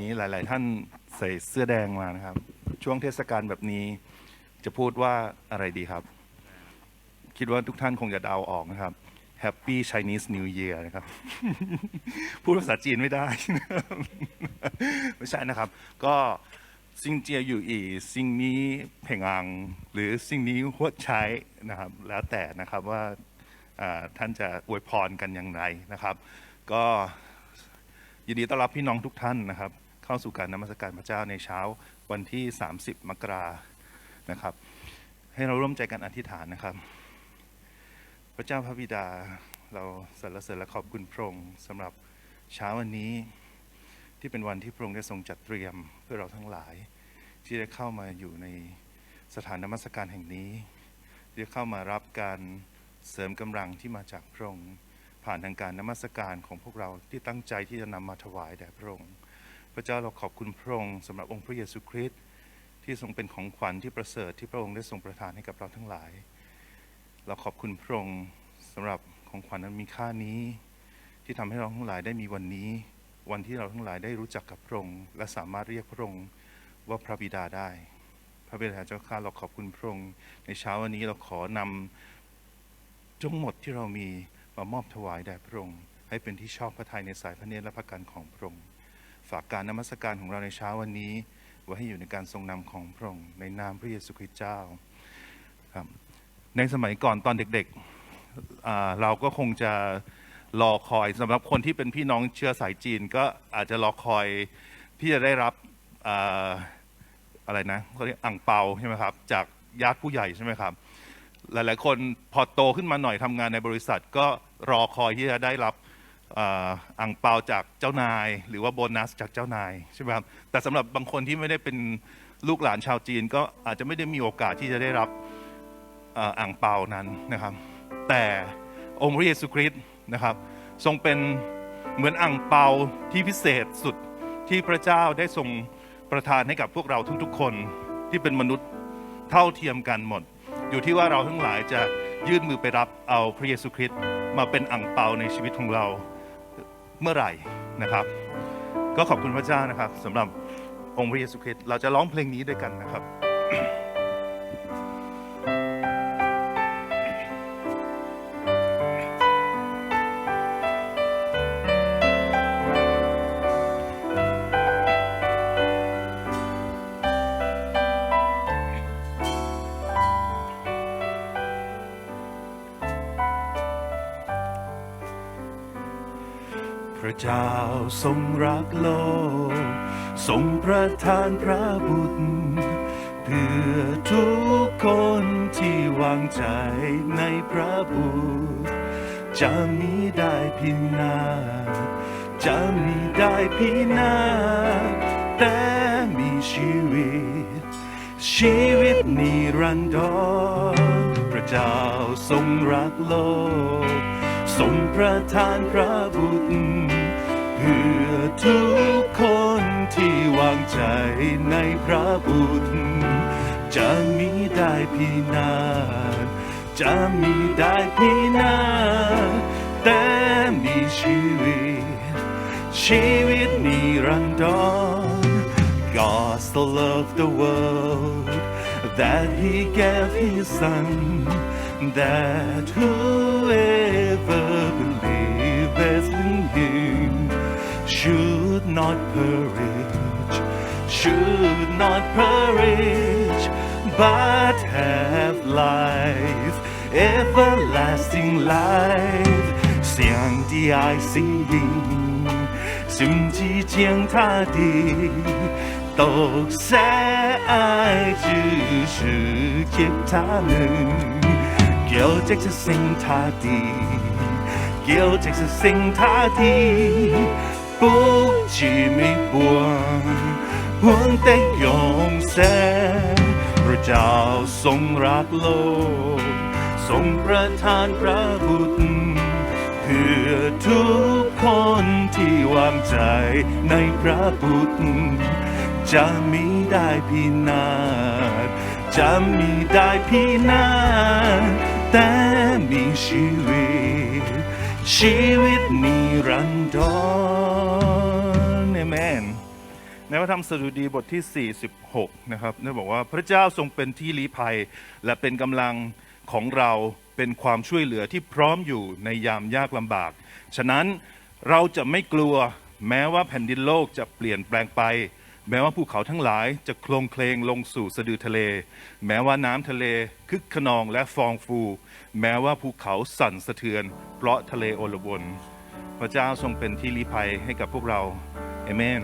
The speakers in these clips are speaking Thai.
นี้หลาย ๆ ท่านใส่เสื้อแดงมานะครับ ช่วงเทศกาลแบบนี้ จะพูดว่าอะไรดีครับ คิดว่าทุกท่านคงจะเดาออกนะครับ Happy Chinese New Year นะครับ พูดภาษาจีนไม่ได้ ไม่ใช่นะครับ ก็ซิงเจียอยู่อีซิงนี้เพ่งอัง หรือซิงนี้หัวใช้นะครับ แล้วแต่นะครับว่าท่านจะอวยพรกันอย่างไรนะครับ ก็ยินดีต้อนรับพี่น้องทุกท่านนะครับ เข้าสู่การนมัสการพระเจ้าในเช้าวันที่ 30 มกรานะครับ ให้เราร่วมใจกันอธิษฐานนะครับ พระเจ้าพระบิดาเราสรรเสริญและขอบคุณพระองค์สำหรับเช้าวันนี้ที่เป็นวันที่พระองค์ได้ทรงจัดเตรียมเพื่อเราทั้งหลาย ที่ได้เข้ามาอยู่ในสถานนมัสการแห่งนี้ที่เข้ามารับการเสริมกำลังที่มาจากพระองค์ผ่านทางการนมัสการของพวกเราที่ตั้งใจที่จะนำมาถวายแด่พระองค์ ระเจ้าเราขอบคุณพระองค์สำหรับองค์พระเยซูคริสต์ที่ทรงเป็นของขวัญที่ประเสริฐที่พระองค์ได้ทรงประทานให้กับเราทั้งหลาย เราขอบคุณพระองค์สำหรับของขวัญนั้นมีค่านี้ ที่ทำให้เราทั้งหลายได้มีวันนี้ วันที่เราทั้งหลายได้รู้จักกับพระองค์และสามารถเรียกพระองค์ว่าพระบิดาได้ พระบิดาเจ้าข้าเราขอบคุณพระองค์ในเช้าวันนี้เราขอนำทั้งหมดที่เรามีมามอบถวายแด่พระองค์ให้เป็นที่ชอบพระทัยในสายพระเนตรและพระกันของพระองค์ ฝากการนมัสการของเราในเช้าวันนี้ ไว้ให้อยู่ในการทรงนำของพระองค์ในนามพระเยซูคริสต์เจ้าครับในสมัยก่อนตอนเด็กๆเราก็คงจะรอคอยสำหรับคนที่เป็นพี่น้องเชื้อสายจีนก็อาจจะรอคอยที่จะได้รับออะไรนะเขาเรียกอ่างเปาใช่ไหมครับจากญาติผู้ใหญ่ใช่ไหมครับ หลายๆ คนพอโตขึ้นมาหน่อยทำงานในบริษัท ก็รอคอยที่จะได้รับ อ่างเปาจากเจ้านาย หรือว่าโบนัสจากเจ้านายใช่ไหมครับแต่สำหรับบางคนที่ไม่ได้เป็นลูกหลานชาวจีน ก็อาจจะไม่ได้มีโอกาสที่จะได้รับอ่ออ่างเปานั้นนะครับ แต่องค์พระเยซูคริสต์นะครับ ทรงเป็นเหมือนอ่างเปาที่พิเศษสุดที่พระเจ้าได้ทรงประทานให้กับพวกเราทุกๆคนที่เป็นมนุษย์เท่าเทียมกันหมด อยู่ที่ว่าเราทั้งหลายจะยื่นมือไปรับเอาพระเยซูคริสต์มาเป็นอ่างเปาในชีวิตของเรา เมื่อไหร่นะครับ ก็ขอบคุณพระเจ้านะครับสำหรับองค์พระเยซูคริสต์เราจะร้องเพลงนี้ด้วยกันนะครับ เจ้าทรงรักโลก ทรงประทานพระบุตร เพื่อทุกคนที่วางใจในพระบุตรจะมีได้พินาศจะมีได้พินาศแต่มีชีวิต ชีวิตนิรันดรพระเจ้าทรงรักโลก ทรงประทานพระบุตร พื่อทุกคนที่วางใจในพระบุตรจะมีได้พินาศจะมีได้พินาศแต่มีชีวิต ชีวิตนิรันดร God so loved the world that He gave His Son, that whoever believes in Him should not perish, should not perish, but have life, everlasting life. 上帝爱心灵，心机将他的都塞爱只是给他们，叫这是信他的，叫这是信他的， 不知灭亡，换的永生，พระเจ้าทรงรักโลก ทรงประทานพระบุตร เพื่อทุกคนที่วางใจในพระบุตร จะมีได้พินาศจะมีได้พินาศแต่มีชีวิต ชีวิตนิรันดรเอเมนในพระธรรมสดุดีบทที่ 46 นะครับได้บอกว่าพระเจ้าทรงเป็นที่ลี้ภัย และเป็นกำลังของเราเป็นความช่วยเหลือที่พร้อมอยู่ในยามยากลำบาก ฉะนั้นเราจะไม่กลัวแม้ว่าแผ่นดินโลกจะเปลี่ยนแปลงไป แม้ว่าภูเขาทั้งหลายจะโคลงเคลงลงสู่สะดือทะเล แม้ว่าน้ำทะเลคึกขนองและฟองฟู แม้ว่าภูเขาสั่นสะเทือน เพราะทะเลโอลวน พระเจ้าทรงเป็นที่ลี้ภัยให้กับพวกเราเอเมน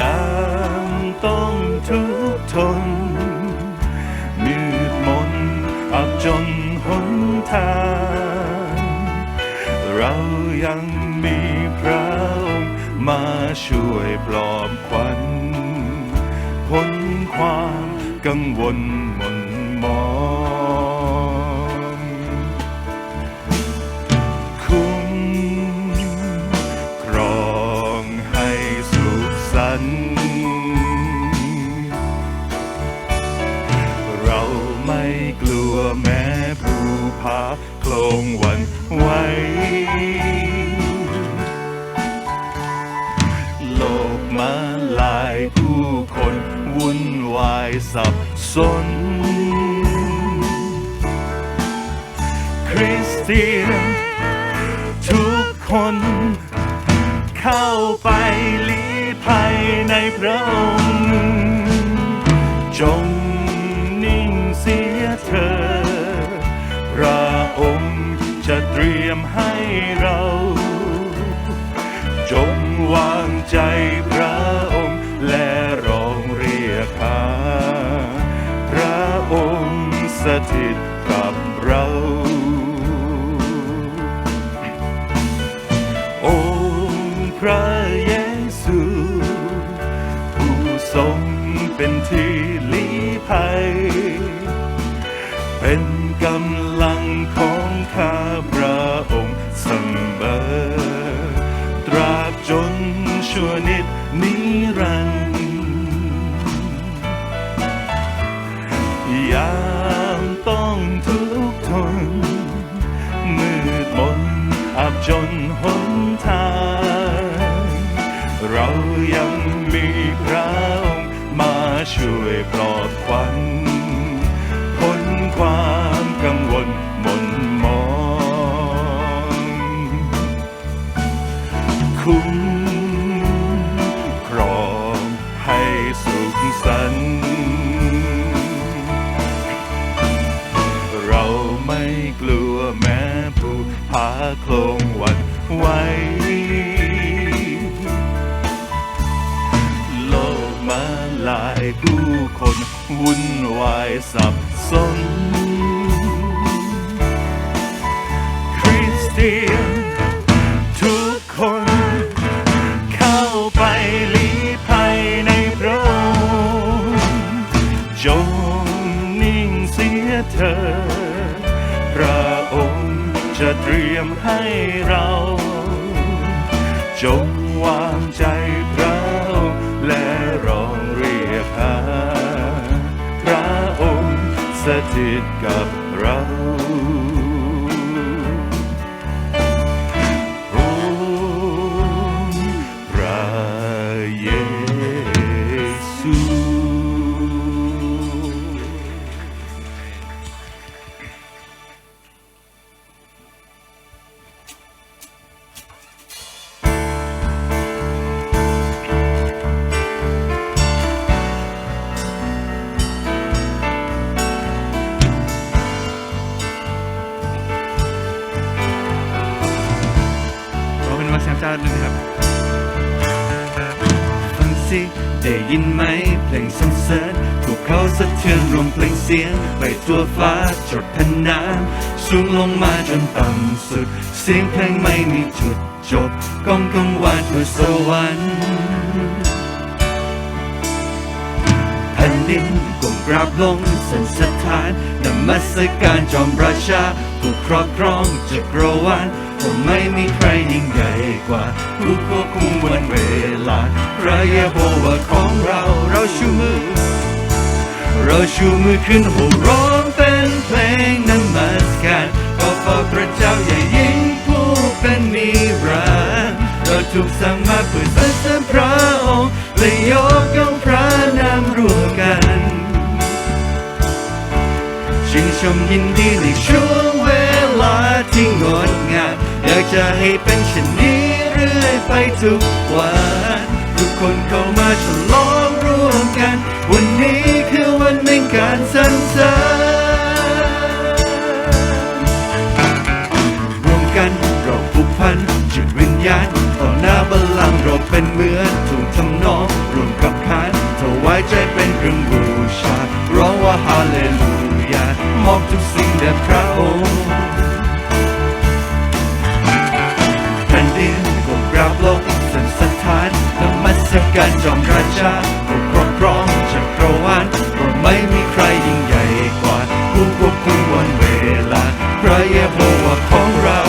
ยามต้องทุกทนมืดมนอับจนหนทาง เรายังมีพระองค์มาช่วยปลอบขวัญพ้นความกังวล สับสน คริสเตียน ทุกคน เข้าไปลี้ภัยในพระองค์จงนิ่งเสียเธอ พระองค์จะเตรียมให้เรา จงวางใจพระ สถิตกับเรา องค์พระเยซู ผู้ทรงเป็นที่ลี้ภัย เป็นกำลังของข้าพระองค์เสมอตราบจนชั่วนิดนิรันดร์ จนหนทาง เรายังมีพระองค์มาช่วยปลอบขวัญ สับ งสิได้ยินเพลงสรรเสริญพวกเขาสะเทือนรวมเพลงเสียง ไปทั่วฟ้าจดแผ่นน้ำสูงลงมาจนต่ำสุด เสียงเพลงไม่มีจุดจบก้องกังวานทั่วสวรรค์แผ่นดินก้มกราบลงสันสถานนมัสการจอมราชาผู้ครอบครองจักรวาล คงไม่มีใครยิ่งใหญ่กว่าผู้ควบคุมวันเวลาพระเยโฮวาของเราเราชูมือ เราชูมือขึ้นโห่ร้องเป็นเพลงนมัสการขอฟ้าพระเจ้าใหญ่ยิ่งผู้เป็นนิรันดร์เราถูกสร้างมาเพื่อสรรเสริญพระองค์และยกย่องพระนามร่วมกันชื่นชมยิ ให้เป็นเช่นนี้เรื่อยไปทุกวัน ทุกคนเข้ามาฉลองร่วมกัน วันนี้คือวันแห่งการสรรเสริญรวมกันเราผูกพันจิตวิญญาณต่อหน้าบัลลังก์เราเป็นเหมือนถูกทำนองรวมกับคานถวายใจเป็นเครื่องบูชาร้องว่าฮาเลลูยามอบทุกสิ่งแด่พระองค์ การจอมราชาผู้ครอบครองจักรวาลเพราะไม่มีใครยิ่งใหญ่กว่า ผู้ควบคุมวันเวลา พระเยโฮวาของเรา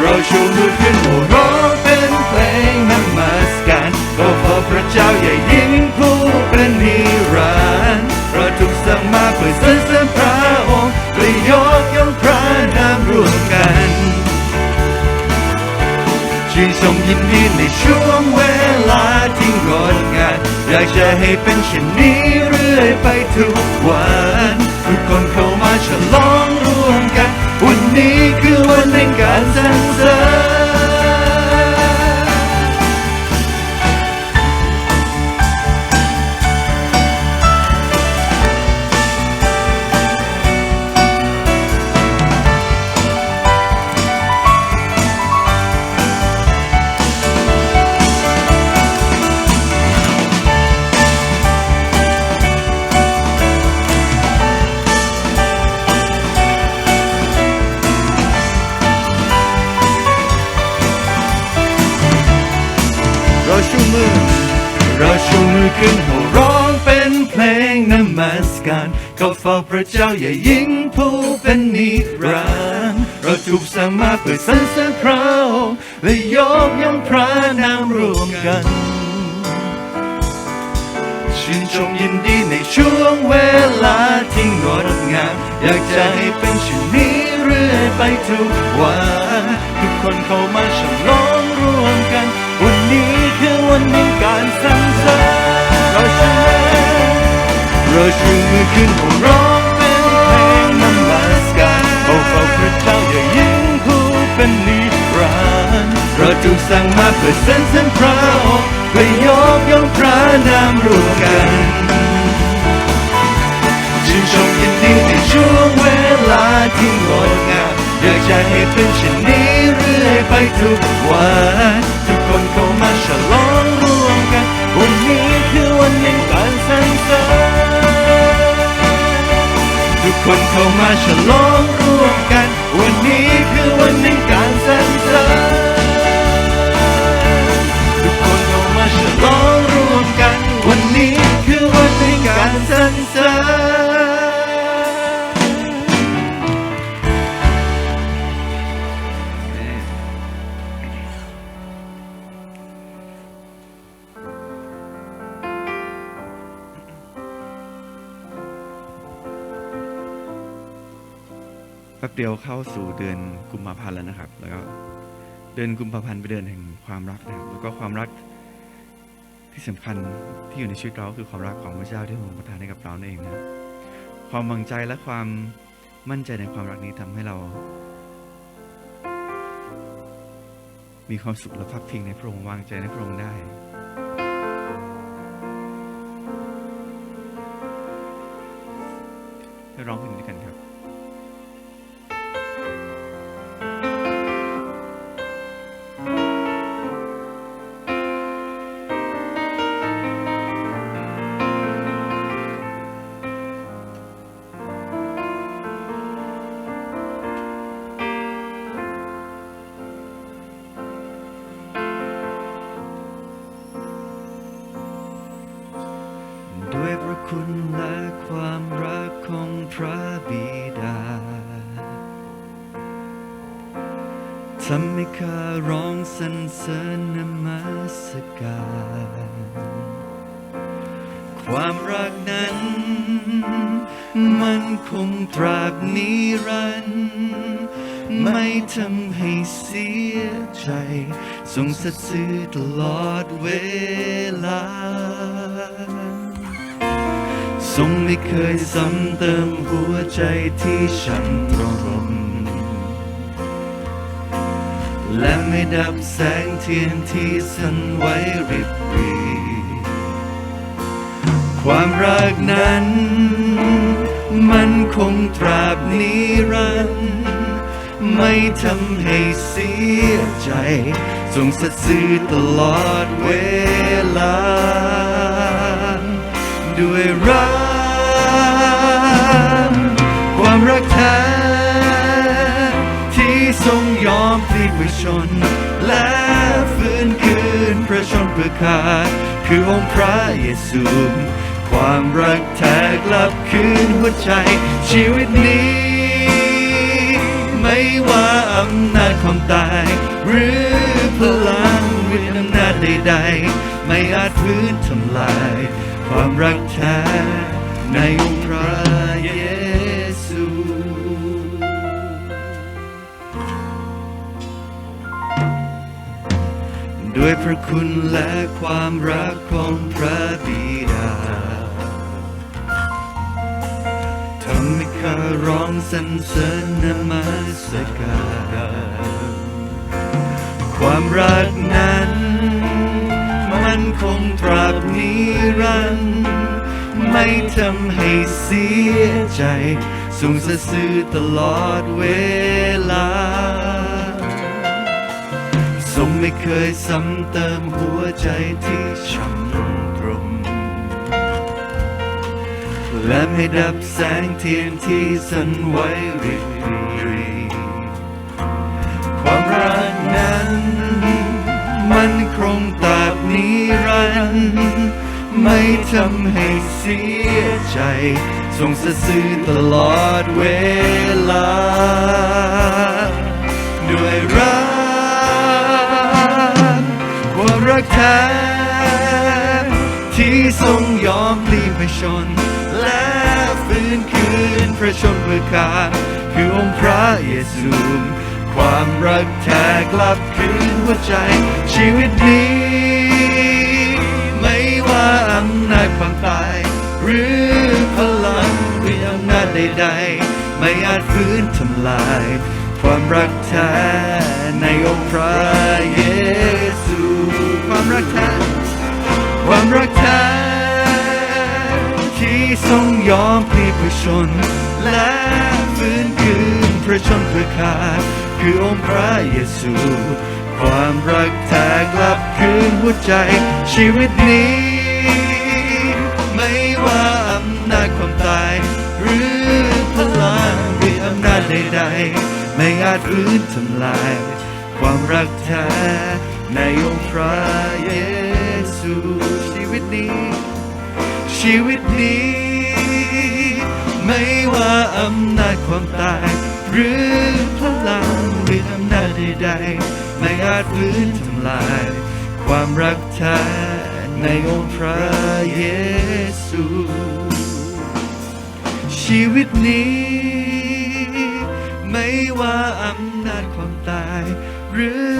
เราชูมือขึ้นโหร้องเป็นเพลงนมัสการก็ขอพระเจ้าใหญ่ยิ่งผู้เป็นนิรันดร์เราถูกสร้างมาเพื่อสรรเสริญพระ ยินดีในช่วงเวลาที่งดงามอยากจะให้เป็นเช่นนี้เรื่อยไปทุกวัน ทุกคนเข้ามาฉลองร่วมกัน วันนี้คือวันแห่งการสรรเสริญาเฝ้ มาเพื่อสรรเสริญพระองค์เพื่อยกย่องพระนามร่วมกันชื่นชมยินดีในช่วงเวลาที่งดงามอยากจะให้เป็นเช่นนี้เรื่อยไปทุกวันทุกคนเข้ามาฉลองร่วมกัน วันนี้คือวันแห่งการสรรเสริญทุกคนเข้ามาฉลองร่วมกัน วันนี้คือวันแห่งการ สรรเสริญแป๊บเดียวเข้าสู่เดือนกุมภาพันธ์แล้วนะครับ แล้วก็เดือนกุมภาพันธ์เป็นเดือนแห่งความรักนะครับ แล้วก็ความรัก ที่สำคัญที่อยู่ในชีวิตเราคือความรักของพระเจ้าที่ทรงประทานให้กับเราเองนะความวางใจและความมั่นใจในความรักนี้ทำให้เรา มีความสุขและพักพิงในพระองค์วางใจในพระองค์ได้ ทรงสัตย์ซื่อตลอดเวลา ทรงไม่เคยซ้ำเติมหัวใจที่ฉันตรมและไม่ดับแสงเทียนที่สันไว้ริบรีความรักนั้น มันคงตราบนิรันดร์ไม่ทำให้เสียใจ ทรงสัตย์ซื่อตลอดเวลา ด้วยรักความรักแท้ที่ทรงยอมพลีไปชน และฟื้นคืนพระชนเพื่อข้าคือองค์พระเยซูความรักแท้กลับคืนหัวใจ ชีวิตนี้ ไม่ว่าอำนาจความตาย หรือพลังวิญอำนาจใดๆ ไม่อาจพื้นทำลาย ความรักแท้ในองค์พระเยซูด้วยพระคุณและความรักของพระบิดาทำให้ข้าร้องสรรเสริญนมัสการ ความรักนั้น มันคงตราบนิรันดร์ไม่ทำให้เสียใจทรงสัตย์ซื่อตลอดเวลาทรงไม่เคยซ้ำเติมหัวใจที่ช้ำตรมและไม่ดับแสงเทียนที่สันไว้ริบรี ไม่ทำให้เสียใจทรงสื่อตลอดเวลา ด้วยรักความรักแท้ที่ทรงยอมพลีไปชน และฟื้นคืนพระชนเพื่อข้าคือองค์พระเยซูความรักแท้กลับคืนหัวใจชีวิตนี้ อำนาจความตาย หรือพลังวิอำนาจใดๆ ไม่อาจฟื้นทำลาย ความรักแท้ในองค์พระเยซู ความรักแท้ความรักแท้ที่ทรงยอมพลีพื่อชน และฟื้นคืนพระชนเพื่อข้าคือองค์พระเยซูความรักแท้กลับคืนหัวใจชีวิตนี้ ไม่ว่าอำนาจความตาย หรือพลังวิอำนาจใดๆ ไม่อาจฟื้นทำลาย ความรักแท้ในองค์พระเยซูชีวิตนี้ ชีวิตนี้ ไม่ว่าอำนาจความตาย หรือพลังหรืออำนาจใดๆ ไม่อาจฟื้นทำลาย ความรักแท้ ในองค์พระเยซู ชีวิตนี้ ไม่ว่าอำนาจความตาย หรือ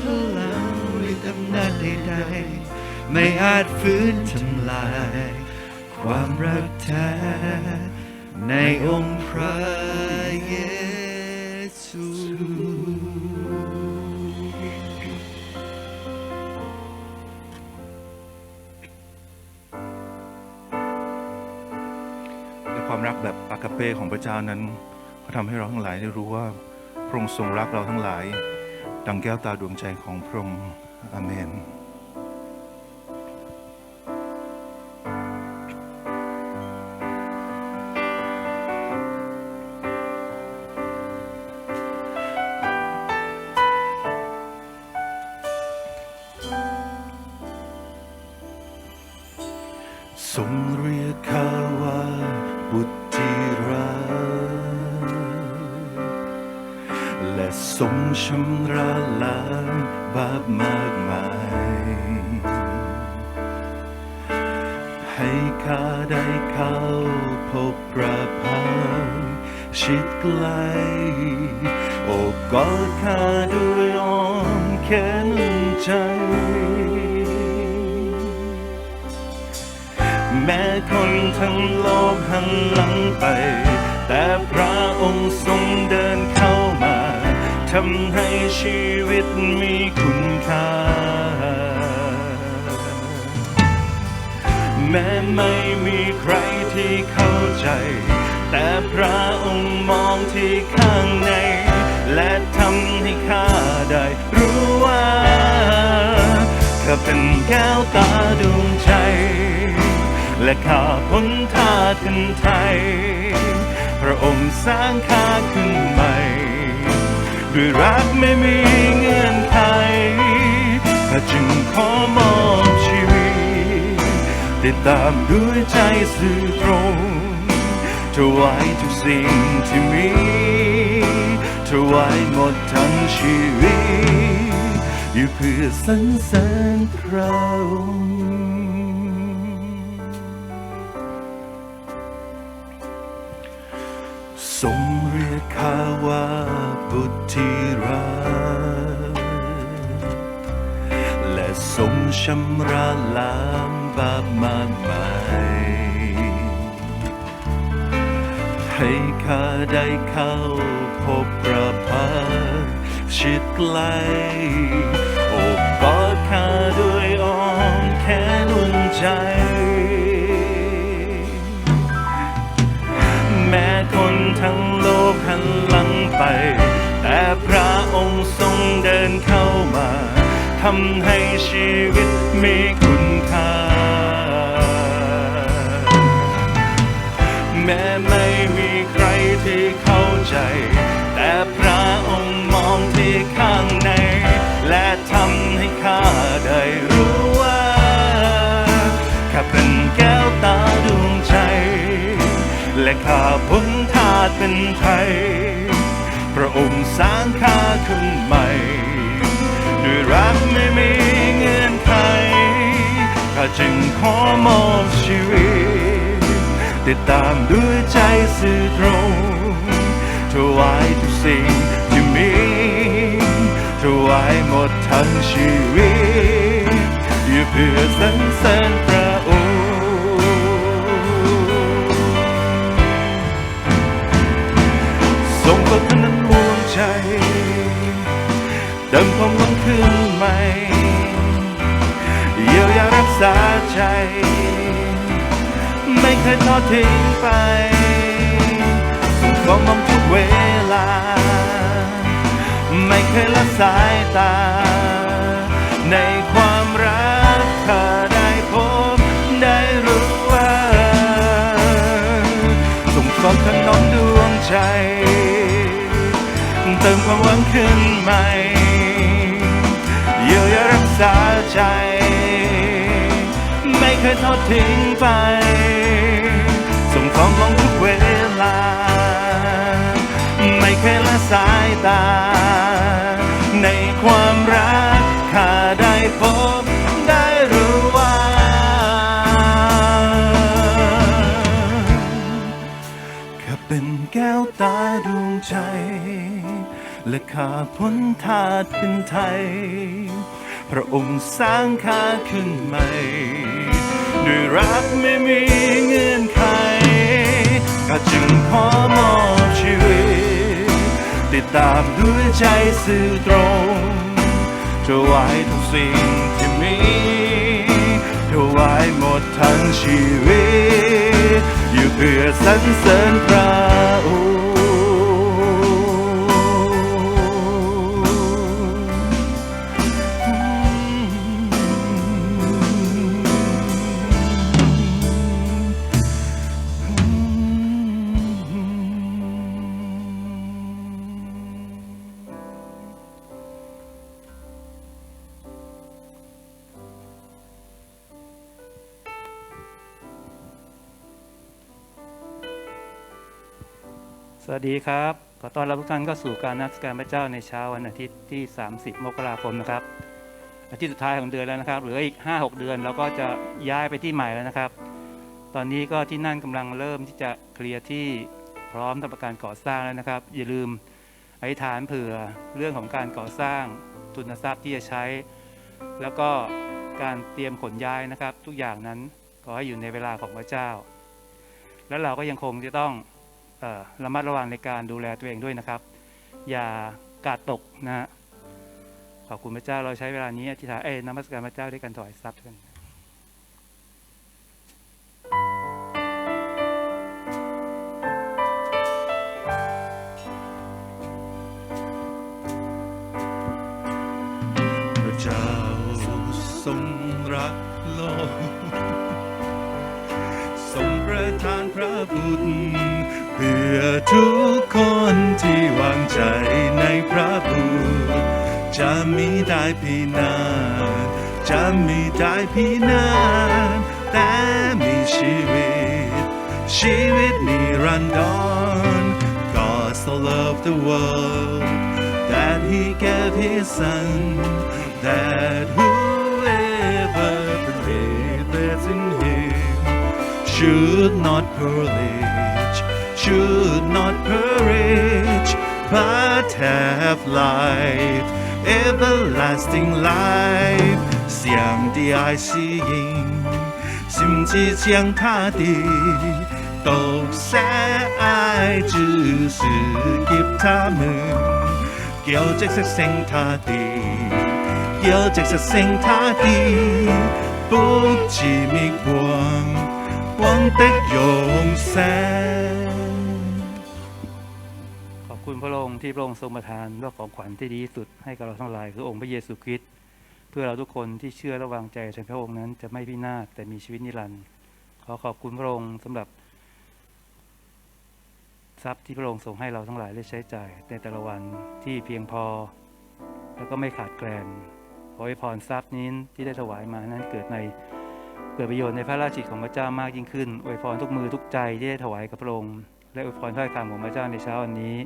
พลังหรืออำนาจใดๆ ไม่อาจฟื้นทำลาย ความรักแท้ในองค์พระากาเปของพระเจ้านั้นก็ทำให้เราทั้งหลายได้รู้ว่าพระองค์ทรงรักเราทั้งหลาย ดังแก้วตาดวงใจของพระองค์อาเมนทรงเรียกข้าว่าบุตร ที่รัก และทรงชำระล้างบาปมากมาย ให้ข้าได้เข้าพบพระพักชิดใกล้โอบกอดข้าด้วยอ้อมแขนใจ แม้คนทั้งโลกหันหลังไป แต่พระองค์ทรงเดินเข้ามาทำให้ชีวิตมีคุณค่า แม้ไม่มีใครที่เข้าใจ แต่พระองค์มองที่ข้างใน และทำให้ข้าได้รู้ว่าข้าเป็นแก้วตาดวงใจ และข้าพ้นทาสขึ้นไทย พระองค์สร้างข้าขึ้นใหม่ด้วยรักไม่มีเงื่อนไขข้าจึงขอมอบชีวิตติดตามด้วยใจสื่อตรงถวายทุกสิ่งที่มีถวายหมดทั้งชีวิตอยู่เพื่อสรรเสริญพระองค์ ทรงเรียกข้าว่าบุตรที่รักและทรงชำระล้างบาปมากมายให้ข้าได้เข้าพบพระพักตร์ชิดใกลโอบกอดข้าด้วยอ้อมแขนอุ่นใจ ทั้งโลกหันหลังไป แต่พระองค์ทรงเดินเข้ามาทำให้ชีวิตมีคุณค่า แม้ไม่มีใครที่เข้าใจ แต่พระองค์มองที่ข้างใน และทำให้ข้าได้รู้ว่าข้าเป็นแก้วตาดวงใจ และข้าพ้น ทาสเป็นไทย พระองค์สร้างข้าขึ้นใหม่ ด้วยรักไม่มีเงื่อนไขข้าจึงขอมอบชีวิต ติดตามด้วยใจสื่อตรงถวายทุกสิ่งที่มีถวายหมดทั้งชีวิตอยู่เพื่อสรรเสริญ ทรงพนันรวมใจเติมความหวังขึ้นใหม่ เยียวยารักษาใจ ไม่เคยทอดทิ้งไปส่งความหวังทุกเวลา ไม่เคยละสายตา ในความรัก ยังขึ้นใหม่เยียวยารักษาใจ ไม่เคยทอดทิ้งไป ส่งของลงทุกเวลา ไม่เคยละสายตา ในความรักข้าได้พบ และข้าพ้นทาสเป็นไทย พระองค์สร้างข้าขึ้นใหม่ ด้วยรักไม่มีเงื่อนไขข้าจึงขอมอบชีวิต ติดตามด้วยใจสื่อตรงถวายทุกสิ่งที่มีถวายหมดทั้งชีวิต อยู่เพื่อสรรเสริญพระองค์ สดีครับ ขอต้อนรับทุกท่านเข้าสู่การนักการพระเจ้าในเช้าวันอาทิตย์ที่ 30 มกราคมนะครับ อาทิตย์สุดท้ายของเดือนแล้วนะครับ เหลืออีก 5-6 เดือนเราก็จะย้ายไปที่ใหม่แล้วนะครับ ตอนนี้ก็ที่นั่นกำลังเริ่มที่จะเคลียร์ที่พร้อมทำการก่อสร้างแล้วนะครับ อย่าลืมอธิษฐานเผื่อเรื่องของการก่อสร้างทุนทรัพย์ที่จะใช้ แล้วก็การเตรียมขนย้ายนะครับ ทุกอย่างนั้นขอให้อยู่ในเวลาของพระเจ้า แล้วเราก็ยังคงจะต้อง ระมัดระวังในการดูแลตัวเองด้วยนะครับ อย่ากาดตกนะฮะขอบคุณพระเจ้าเราใช้เวลานี้อธิษฐานเอ้นมัสการพระเจ้าด้วยกันถอยทรัพย์กัน พื่อทุกคนที่วางใจในพระบุตรจะมีได้พีนานจะมีได้พีนานแต่มีชีวิต ชีวิตนิรันดร God so loved the world that he gave his son that whoever believes in him should not perish, should not perish, but have life, everlasting life. 上帝爱是因，心只将他的独生爱子是给他们，叫即是生他的。要直实胜他的，不至灭亡，光的永生。 คุณพระองค์ที่พระองค์ทรงประทานว่าของขวัญที่ดีที่สุดให้กับเราทั้งหลายคือองค์พระเยซูคริสต์เพื่อเราทุกคนที่เชื่อและวางใจในพระองค์นั้นจะไม่พินาศแต่มีชีวิตนิรันดร์ขอขอบคุณพระองค์สำหรับ ทรัพย์ที่พระองค์ทรงให้เราทั้งหลายได้ใช้จ่ายในแต่ละวันที่เพียงพอ แล้วก็ไม่ขาดแคลนขอให้พรทรัพย์นี้ที่ได้ถวายมานั้นเกิดในเกิดประโยชน์ในพระราชกิจของพระเจ้ามากยิ่งขึ้นอวยพรทุกมือทุกใจที่ได้ถวายกับพระองค์และอวยพรถ้อยคำของพระเจ้าในเช้าวันนี้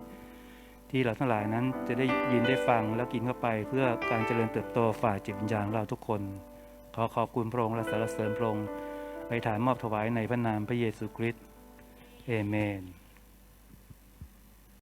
ที่เราทั้งหลายนั้นจะได้ยินได้ฟังแล้วกินเข้าไป เพื่อการเจริญเติบโตฝ่ายจิตวิญญาณของเราทุกคน ขอขอบคุณพระองค์และสรรเสริญพระองค์ไปฐานมอบถวายในพระนามพระเยซูคริสต์เอเมน